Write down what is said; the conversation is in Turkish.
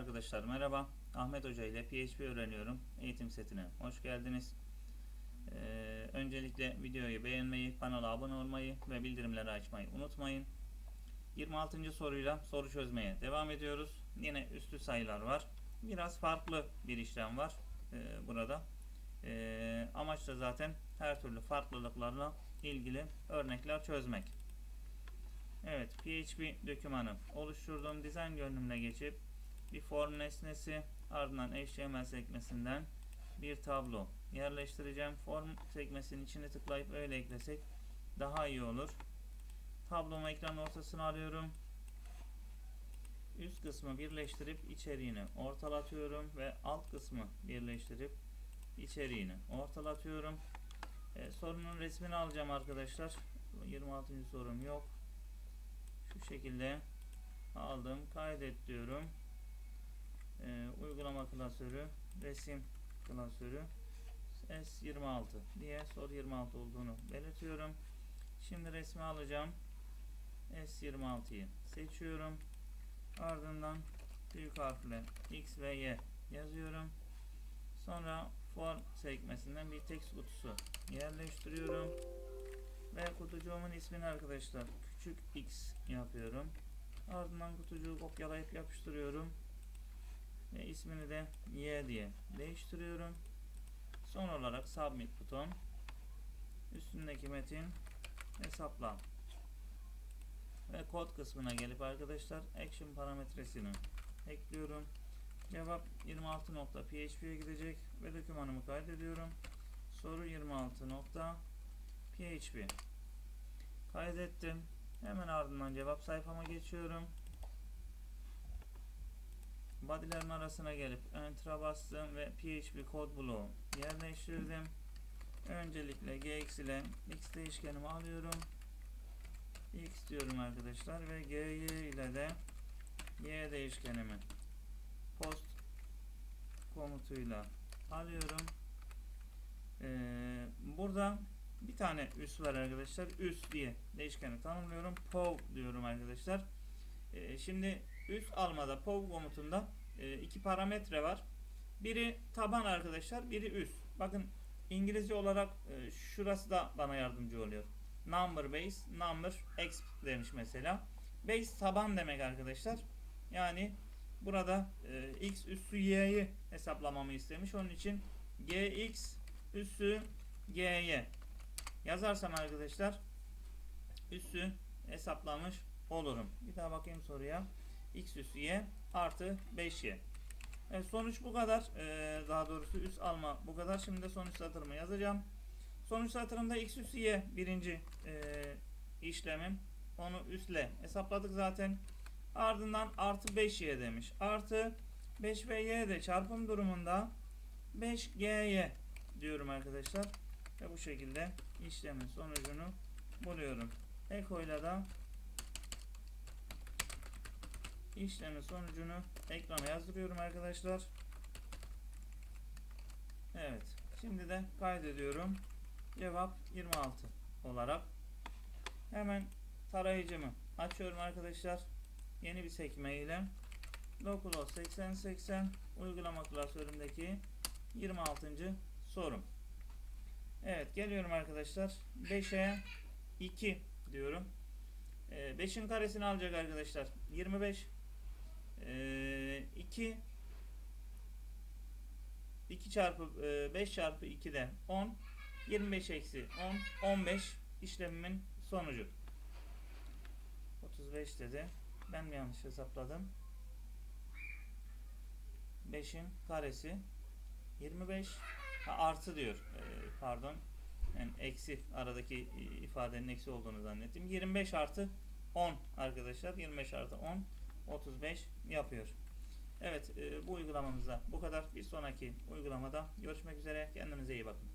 Arkadaşlar merhaba. Ahmet Hoca ile PHP öğreniyorum. Eğitim setine hoş geldiniz. Ee, öncelikle videoyu beğenmeyi, kanala abone olmayı ve bildirimleri açmayı unutmayın. 26. soruyla soru çözmeye devam ediyoruz. Yine üstü sayılar var. Biraz farklı bir işlem var ee, burada. Ee, amaç da zaten her türlü farklılıklarla ilgili örnekler çözmek. Evet, PHP dokümanı oluşturduğum dizayn görünümüne geçip bir form nesnesi ardından HTML sekmesinden bir tablo yerleştireceğim. Form sekmesinin içine tıklayıp öyle eklesek daha iyi olur. Tablomu ekran ortasına alıyorum. Üst kısmı birleştirip içeriğini ortalatıyorum ve alt kısmı birleştirip içeriğini ortalatıyorum. E, sorunun resmini alacağım arkadaşlar. 26. sorum yok. Şu şekilde aldım. Kaydet diyorum. Uygulama klasörü, resim klasörü S26 diye soru 26 olduğunu belirtiyorum. Şimdi resmi alacağım. S26'yı seçiyorum. Ardından büyük harfle X ve Y yazıyorum. Sonra form sekmesinden bir text kutusu yerleştiriyorum. Ve kutucuğumun ismini arkadaşlar küçük x yapıyorum. Ardından kutucuğu kopyalayıp yapıştırıyorum. Ve ismini de y diye değiştiriyorum. Son olarak submit buton. Üstündeki metin hesapla. Ve kod kısmına gelip arkadaşlar action parametresini ekliyorum. Cevap 26.php'ye gidecek ve dokümanımı kaydediyorum. Soru 26.php Kaydettim. Hemen ardından cevap sayfama geçiyorum. Body'lerin arasına gelip Enter'a bastım ve PHP kod bloğu yerleştirdim. Öncelikle gx ile x değişkenimi alıyorum. x diyorum arkadaşlar ve gy ile de y değişkenimi post komutuyla alıyorum. Ee, burada bir tane üs var arkadaşlar. Üs diye değişkeni tanımlıyorum. Pov diyorum arkadaşlar. Ee, şimdi üs almada pov komutunda e, iki parametre var. Biri taban arkadaşlar, biri üs. Bakın İngilizce olarak e, şurası da bana yardımcı oluyor. Number base, number exp demiş mesela. Base taban demek arkadaşlar. Yani burada e, x üssü y'yi hesaplamamı istemiş. Onun için gx üssü gy yazarsam arkadaşlar üssü hesaplamış olurum. Bir daha bakayım soruya. x üssü y artı 5y. Evet, sonuç bu kadar. Ee, daha doğrusu üs alma bu kadar. Şimdi de sonuç satırımı yazacağım. Sonuç satırımda x üssü y birinci e, işlemim. Onu üsle hesapladık zaten. Ardından artı 5y demiş. Artı 5 ve y de çarpım durumunda 5gy diyorum arkadaşlar. Ve bu şekilde işlemin sonucunu buluyorum. Ekoyla da işlemin sonucunu ekrana yazdırıyorum arkadaşlar. Evet. Şimdi de kaydediyorum. Cevap 26 olarak. Hemen tarayıcımı açıyorum arkadaşlar. Yeni bir sekme ile Localhost 8080 uygulama klasöründeki 26. sorum. Evet geliyorum arkadaşlar. 5'e 2 diyorum. 5'in karesini alacak arkadaşlar. 25 ee, 2 2 çarpı 5 çarpı 2 de 10 25 eksi 10 15 işlemimin sonucu. 35 dedi. Ben mi yanlış hesapladım? 5'in karesi 25 ha, artı diyor. Ee, pardon. Yani eksi aradaki ifadenin eksi olduğunu zannettim. 25 artı 10 arkadaşlar. 25 artı 10 35 yapıyor. Evet e, bu uygulamamızda bu kadar. Bir sonraki uygulamada görüşmek üzere. Kendinize iyi bakın.